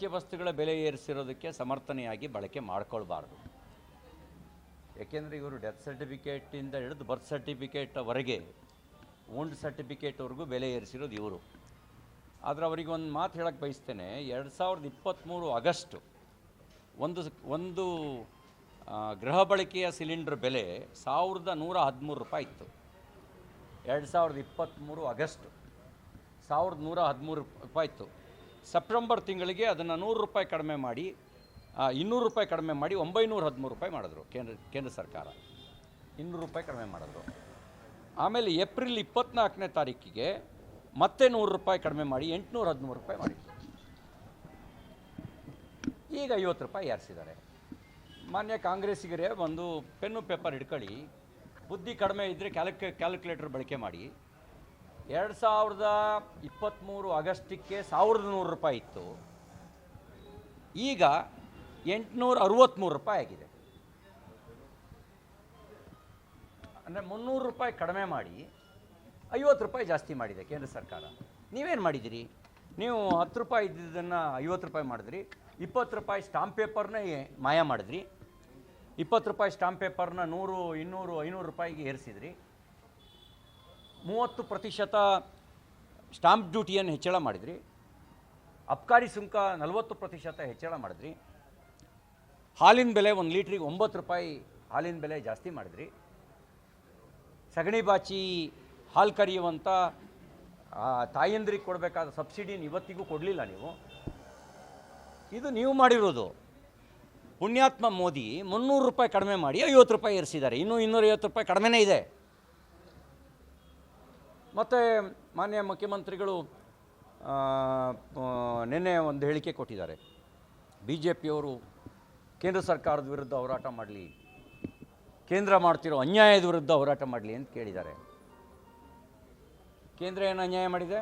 ಅಗತ್ಯ ವಸ್ತುಗಳ ಬೆಲೆ ಏರಿಸಿರೋದಕ್ಕೆ ಸಮರ್ಥನೆಯಾಗಿ ಬಳಕೆ ಮಾಡ್ಕೊಳ್ಬಾರ್ದು. ಯಾಕೆಂದರೆ ಇವರು ಡೆತ್ ಸರ್ಟಿಫಿಕೇಟಿಂದ ಹಿಡಿದು ಬರ್ತ್ ಸರ್ಟಿಫಿಕೇಟ್ವರೆಗೆ ಓಲ್ಡ್ ಸರ್ಟಿಫಿಕೇಟ್ವರೆಗೂ ಬೆಲೆ ಏರಿಸಿರೋದು ಇವರು. ಆದರೆ ಅವರಿಗೆ ಒಂದು ಮಾತು ಹೇಳಕ್ಕೆ ಬಯಸ್ತೇನೆ, ಎರಡು ಸಾವಿರದ ಇಪ್ಪತ್ತ್ಮೂರು ಆಗಸ್ಟು ಒಂದು ಒಂದು ಗೃಹ ಬಳಕೆಯ ಸಿಲಿಂಡರ್ ಬೆಲೆ ಸಾವಿರದ ನೂರ ಹದಿಮೂರು ರೂಪಾಯಿ ಇತ್ತು. ಎರಡು ಸಾವಿರದ ಇಪ್ಪತ್ತ್ಮೂರು ಆಗಸ್ಟ್ ಸಾವಿರದ ನೂರ ಹದಿಮೂರು ರೂಪಾಯಿ ಇತ್ತು. ಸೆಪ್ಟೆಂಬರ್ ತಿಂಗಳಿಗೆ ಅದನ್ನು ನೂರು ರೂಪಾಯಿ ಕಡಿಮೆ ಮಾಡಿ ಇನ್ನೂರು ರೂಪಾಯಿ ಕಡಿಮೆ ಮಾಡಿ ಒಂಬೈನೂರ ಹದಿಮೂರು ರೂಪಾಯಿ ಮಾಡಿದ್ರು ಕೇಂದ್ರ ಕೇಂದ್ರ ಸರ್ಕಾರ. ಇನ್ನೂರು ರೂಪಾಯಿ ಕಡಿಮೆ ಮಾಡಿದ್ರು. ಆಮೇಲೆ ಏಪ್ರಿಲ್ ಇಪ್ಪತ್ತ್ನಾಲ್ಕನೇ ತಾರೀಕಿಗೆ ಮತ್ತೆ ನೂರು ರೂಪಾಯಿ ಕಡಿಮೆ ಮಾಡಿ ಎಂಟುನೂರ ಹದಿಮೂರು ರೂಪಾಯಿ ಮಾಡಿದ್ರು. ಈಗ ಐವತ್ತು ರೂಪಾಯಿ ಏರಿಸಿದ್ದಾರೆ. ಮಾನ್ಯ ಕಾಂಗ್ರೆಸ್ಸಿಗರೇ ಒಂದು ಪೆನ್ನು ಪೇಪರ್ ಹಿಡ್ಕೊಳ್ಳಿ ಬುದ್ಧಿ ಕಡಿಮೆ ಇದ್ದರೆ ಕ್ಯಾಲ್ಕ್, ಕ್ಯಾಲ್ಕುಲೇಟರ್ ಬಳಕೆ ಮಾಡಿ ಎರಡು ಸಾವಿರದ ಇಪ್ಪತ್ತ್ಮೂರು ಆಗಸ್ಟಿಗೆ ಸಾವಿರದ ನೂರು ರೂಪಾಯಿ ಇತ್ತು. ಈಗ ಎಂಟುನೂರ ಅರವತ್ತ್ಮೂರು ರೂಪಾಯಿ ಆಗಿದೆ. ಅಂದರೆ ಮುನ್ನೂರು ರೂಪಾಯಿ ಕಡಿಮೆ ಮಾಡಿ ಐವತ್ತು ರೂಪಾಯಿ ಜಾಸ್ತಿ ಮಾಡಿದೆ ಕೇಂದ್ರ ಸರ್ಕಾರ. ನೀವೇನು ಮಾಡಿದಿರಿ? ನೀವು ಹತ್ತು ರೂಪಾಯಿ ಇದ್ದಿದ್ದನ್ನು ಐವತ್ತು ರೂಪಾಯಿ ಮಾಡಿದ್ರಿ, ಇಪ್ಪತ್ತು ರೂಪಾಯಿ ಸ್ಟಾಂಪ್ ಪೇಪರ್ನ ಮಾಯ ಮಾಡಿದ್ರಿ, ಇಪ್ಪತ್ತು ರೂಪಾಯಿ ಸ್ಟಾಂಪ್ ಪೇಪರ್ನ ನೂರು, ಇನ್ನೂರು, ಐನೂರು ರೂಪಾಯಿಗೆ ಏರಿಸಿದ್ರಿ. ಮೂವತ್ತು ಪ್ರತಿಶತ ಸ್ಟಾಂಪ್ ಡ್ಯೂಟಿಯನ್ನು ಹೆಚ್ಚಳ ಮಾಡಿದ್ರಿ. ಅಬ್ಕಾರಿ ಸುಂಕ ನಲವತ್ತು ಪ್ರತಿಶತ ಹೆಚ್ಚಳ ಮಾಡಿದ್ರಿ. ಹಾಲಿನ ಬೆಲೆ ಒಂದು ಲೀಟ್ರಿಗೆ ಒಂಬತ್ತು ರೂಪಾಯಿ ಹಾಲಿನ ಬೆಲೆ ಜಾಸ್ತಿ ಮಾಡಿದ್ರಿ. ಸಗಣಿ ಬಾಚಿ ಹಾಲು ಕರೆಯುವಂಥ ತಾಯಂದ್ರಿಗೆ ಕೊಡಬೇಕಾದ ಸಬ್ಸಿಡಿನ ಇವತ್ತಿಗೂ ಕೊಡಲಿಲ್ಲ ನೀವು. ಇದು ನೀವು ಮಾಡಿರೋದು. ಪುಣ್ಯಾತ್ಮ ಮೋದಿ ಮುನ್ನೂರು ರೂಪಾಯಿ ಕಡಿಮೆ ಮಾಡಿ ಐವತ್ತು ರೂಪಾಯಿ ಏರಿಸಿದ್ದಾರೆ. ಇನ್ನೂ ಇನ್ನೂರೈವತ್ತು ರೂಪಾಯಿ ಕಡಿಮೆನೇ ಇದೆ. ಮತ್ತು ಮಾನ್ಯ ಮುಖ್ಯಮಂತ್ರಿಗಳು ನಿನ್ನೆ ಒಂದು ಹೇಳಿಕೆ ಕೊಟ್ಟಿದ್ದಾರೆ. ಬಿ ಜೆ ಪಿಯವರು ಕೇಂದ್ರ ಸರ್ಕಾರದ ವಿರುದ್ಧ ಹೋರಾಟ ಮಾಡಲಿ, ಕೇಂದ್ರ ಮಾಡ್ತಿರೋ ಅನ್ಯಾಯದ ವಿರುದ್ಧ ಹೋರಾಟ ಮಾಡಲಿ ಅಂತ ಕೇಳಿದ್ದಾರೆ. ಕೇಂದ್ರ ಏನು ಅನ್ಯಾಯ ಮಾಡಿದೆ?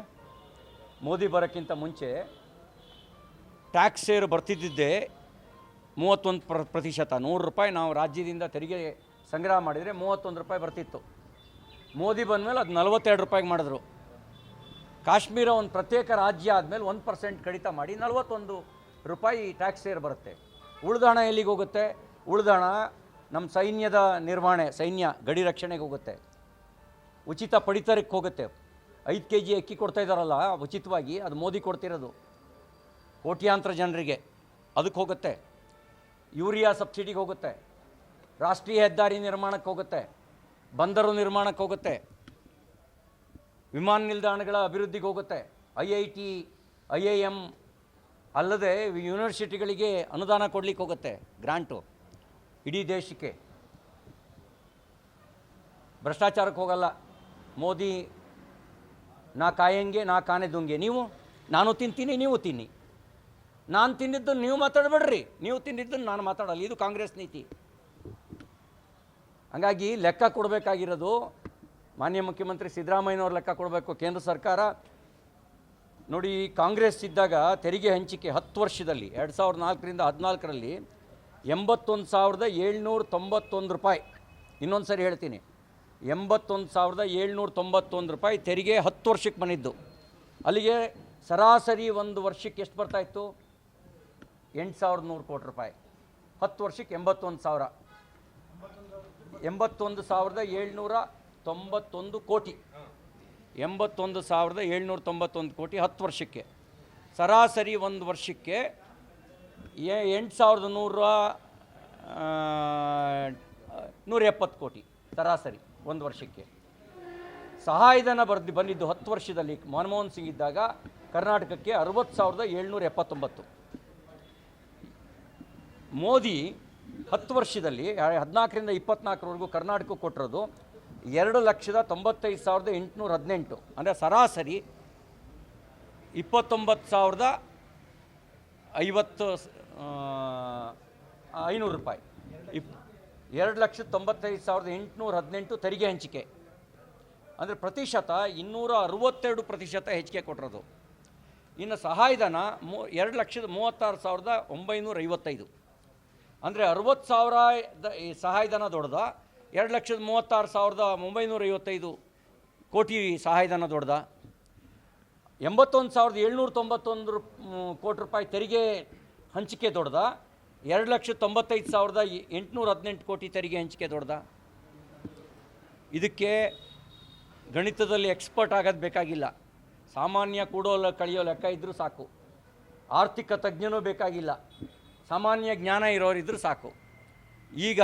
ಮೋದಿ ಬರೋಕ್ಕಿಂತ ಮುಂಚೆ ಟ್ಯಾಕ್ಸ್ ಸೇರು ಬರ್ತಿದ್ದಿದ್ದೇ ಮೂವತ್ತೊಂದು ಪ್ರ, ಪ್ರತಿಶತ, ನೂರು ರೂಪಾಯಿ ನಾವು ರಾಜ್ಯದಿಂದ ತೆರಿಗೆ ಸಂಗ್ರಹ ಮಾಡಿದರೆ ಮೂವತ್ತೊಂದು ರೂಪಾಯಿ ಬರ್ತಿತ್ತು. ಮೋದಿ ಬಂದಮೇಲೆ ಅದು ನಲವತ್ತೆರಡು ರೂಪಾಯಿಗೆ ಮಾಡಿದ್ರು. ಕಾಶ್ಮೀರ ಒಂದು ಪ್ರತ್ಯೇಕ ರಾಜ್ಯ ಆದಮೇಲೆ ಒಂದು ಪರ್ಸೆಂಟ್ ಕಡಿತ ಮಾಡಿ ನಲವತ್ತೊಂದು ರೂಪಾಯಿ ಟ್ಯಾಕ್ಸ್ ಸೇರ್ ಬರುತ್ತೆ. ಉಳಿದ ಹಣ ಎಲ್ಲಿಗೆ ಹೋಗುತ್ತೆ? ಉಳಿದ ಹಣ ನಮ್ಮ ಸೈನ್ಯದ ನಿರ್ವಹಣೆ, ಸೈನ್ಯ ಗಡಿ ರಕ್ಷಣೆಗೆ ಹೋಗುತ್ತೆ. ಉಚಿತ ಪಡಿತರಕ್ಕೆ ಹೋಗುತ್ತೆ. ಐದು ಕೆ ಜಿ ಅಕ್ಕಿ ಕೊಡ್ತಾ ಇದ್ದಾರಲ್ಲ, ಉಚಿತವಾಗಿ ಅದು ಮೋದಿ ಕೊಡ್ತಿರೋದು. ಕೋಟ್ಯಾಂತರ ಜನರಿಗೆ ಅದಕ್ಕೆ ಹೋಗುತ್ತೆ. ಯೂರಿಯಾ ಸಬ್ಸಿಡಿಗೆ ಹೋಗುತ್ತೆ. ರಾಷ್ಟ್ರೀಯ ಹೆದ್ದಾರಿ ನಿರ್ಮಾಣಕ್ಕೆ ಹೋಗುತ್ತೆ. ಬಂದರು ನಿರ್ಮಾಣಕ್ಕೆ ಹೋಗುತ್ತೆ. ವಿಮಾನ ನಿಲ್ದಾಣಗಳ ಅಭಿವೃದ್ಧಿಗೆ ಹೋಗುತ್ತೆ. I I T, I I M ಅಲ್ಲದೆ ಯೂನಿವರ್ಸಿಟಿಗಳಿಗೆ ಅನುದಾನ ಕೊಡಲಿಕ್ಕೆ ಹೋಗುತ್ತೆ ಗ್ರಾಂಟು ಇಡೀ ದೇಶಕ್ಕೆ. ಭ್ರಷ್ಟಾಚಾರಕ್ಕೆ ಹೋಗಲ್ಲ. ಮೋದಿ, ನಾ ಕಾಯಂಗೆ, ನಾ ಕಾನೆ ದುಂಗೆ. ನೀವು, ನಾನು ತಿಂತೀನಿ, ನೀವು ತಿನ್ನಿ. ನಾನು ತಿಂದಿದ್ದನ್ನು ನೀವು ಮಾತಾಡಬೇಡ್ರಿ. ನೀವು ತಿಂದಿದ್ದನ್ನು ನಾನು ಮಾತಾಡಲ್ಲ. ಇದು ಕಾಂಗ್ರೆಸ್ ನೀತಿ. ಹಂಗಾಗಿ ಲೆಕ್ಕ ಕೊಡಬೇಕಾಗಿರೋದು ಮಾನ್ಯ ಮುಖ್ಯಮಂತ್ರಿ ಸಿದ್ದರಾಮಯ್ಯನವ್ರು ಲೆಕ್ಕ ಕೊಡಬೇಕು. ಕೇಂದ್ರ ಸರ್ಕಾರ ನೋಡಿ, ಕಾಂಗ್ರೆಸ್ ಇದ್ದಾಗ ತೆರಿಗೆ ಹಂಚಿಕೆ ಹತ್ತು ವರ್ಷದಲ್ಲಿ, ಎರಡು ಸಾವಿರದ ನಾಲ್ಕರಿಂದ ಹದಿನಾಲ್ಕರಲ್ಲಿ ಎಂಬತ್ತೊಂದು ಸಾವಿರದ ಏಳ್ನೂರ ತೊಂಬತ್ತೊಂದು ರೂಪಾಯಿ. ಇನ್ನೊಂದು ಸರಿ ಹೇಳ್ತೀನಿ. ಎಂಬತ್ತೊಂದು ಸಾವಿರದ ಏಳ್ನೂರ ತೊಂಬತ್ತೊಂದು ರೂಪಾಯಿ ತೆರಿಗೆ ಹತ್ತು ವರ್ಷಕ್ಕೆ ಬಂದಿದ್ದು. ಅಲ್ಲಿಗೆ ಸರಾಸರಿ ಒಂದು ವರ್ಷಕ್ಕೆ ಎಷ್ಟು ಬರ್ತಾಯಿತ್ತು ಎಂಟು ಸಾವಿರದ ನೂರು ಕೋಟಿ ರೂಪಾಯಿ. ಹತ್ತು ವರ್ಷಕ್ಕೆ ಎಂಬತ್ತೊಂದು ಸಾವಿರ. ಎಂಬತ್ತೊಂದು ಸಾವಿರದ ಏಳ್ನೂರ ತೊಂಬತ್ತೊಂದು ಕೋಟಿ. ಎಂಬತ್ತೊಂದು ಸಾವಿರದ ಏಳ್ನೂರ ತೊಂಬತ್ತೊಂದು ಕೋಟಿ ಹತ್ತು ವರ್ಷಕ್ಕೆ. ಸರಾಸರಿ ಒಂದು ವರ್ಷಕ್ಕೆ ಎಂಟು ಸಾವಿರದ ನೂರ ನೂರ ಎಪ್ಪತ್ತು ಕೋಟಿ ಸರಾಸರಿ ಒಂದು ವರ್ಷಕ್ಕೆ. ಸಹಾಯಧನ ಬರ್ದು, ಬಂದಿದ್ದು ಹತ್ತು ವರ್ಷದಲ್ಲಿ ಮನಮೋಹನ್ ಸಿಂಗ್ ಇದ್ದಾಗ ಕರ್ನಾಟಕಕ್ಕೆ ಅರವತ್ತು ಸಾವಿರದ ಏಳ್ನೂರ ಎಪ್ಪತ್ತೊಂಬತ್ತು. ಮೋದಿ ಹತ್ತು ವರ್ಷದಲ್ಲಿ, ಹದಿನಾಲ್ಕರಿಂದ ಇಪ್ಪತ್ನಾಲ್ಕರವರೆಗೂ ಕರ್ನಾಟಕ ಕೊಟ್ಟಿರೋದು ಎರಡು ಲಕ್ಷದ ತೊಂಬತ್ತೈದು ಸಾವಿರದ ಎಂಟುನೂರ ಹದಿನೆಂಟು. ಅಂದರೆ ಸರಾಸರಿ ಇಪ್ಪತ್ತೊಂಬತ್ತು ಸಾವಿರದ ಐವತ್ತು ಐನೂರು ರೂಪಾಯಿ. ಇಪ್, ಎರಡು ಲಕ್ಷದ ತೊಂಬತ್ತೈದು ಸಾವಿರದ ಎಂಟುನೂರ ಹದಿನೆಂಟು ತೆರಿಗೆ ಹಂಚಿಕೆ. ಅಂದರೆ ಪ್ರತಿಶತ ಇನ್ನೂರ ಅರವತ್ತೆರಡು ಪ್ರತಿಶತ ಹೆಚ್ಚಿಗೆ ಕೊಟ್ಟಿರೋದು. ಇನ್ನು ಸಹಾಯಧನ ಮೂ, ಎರಡು ಲಕ್ಷದ ಮೂವತ್ತಾರು ಸಾವಿರದ ಒಂಬೈನೂರ ಐವತ್ತೈದು. ಅಂದರೆ ಅರವತ್ತು ಸಾವಿರ ಈ ಸಹಾಯಧನ ದೊಡ್ಡದ, ಎರಡು ಲಕ್ಷದ ಮೂವತ್ತಾರು ಸಾವಿರದ ಒಂಬೈನೂರ ಐವತ್ತೈದು ಕೋಟಿ ಸಹಾಯಧನ ದೊಡ್ಡದ. ಎಂಬತ್ತೊಂದು ಸಾವಿರದ ಏಳ್ನೂರ ತೊಂಬತ್ತೊಂದು ಕೋಟಿ ರೂಪಾಯಿ ತೆರಿಗೆ ಹಂಚಿಕೆ ದೊಡ್ಡದ. ಎರಡು ಲಕ್ಷದ ತೊಂಬತ್ತೈದು ಸಾವಿರದ ಎಂಟುನೂರ ಹದಿನೆಂಟು ಕೋಟಿ ತೆರಿಗೆ ಹಂಚಿಕೆ ದೊಡ್ಡದ. ಇದಕ್ಕೆ ಗಣಿತದಲ್ಲಿ ಎಕ್ಸ್ಪರ್ಟ್ ಆಗೋದು ಬೇಕಾಗಿಲ್ಲ. ಸಾಮಾನ್ಯ ಕೂಡೋ ಕಳೆಯೋ ಲೆಕ್ಕ ಇದ್ದರೂ ಸಾಕು. ಆರ್ಥಿಕ ತಜ್ಞನೂ ಬೇಕಾಗಿಲ್ಲ. ಸಾಮಾನ್ಯ ಜ್ಞಾನ ಇರೋರಿದ್ದರೂ ಸಾಕು. ಈಗ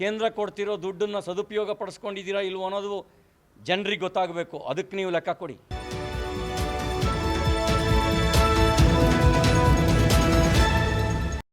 ಕೇಂದ್ರ ಕೊಡ್ತಿರೋ ದುಡ್ಡನ್ನು ಸದುಪಯೋಗ ಪಡಿಸ್ಕೊಂಡಿದ್ದೀರಾ ಇಲ್ವೋ ಅನ್ನೋದು ಜನರಿಗೆ ಗೊತ್ತಾಗಬೇಕು. ಅದಕ್ಕೆ ನೀವು ಲೆಕ್ಕ ಕೊಡಿ.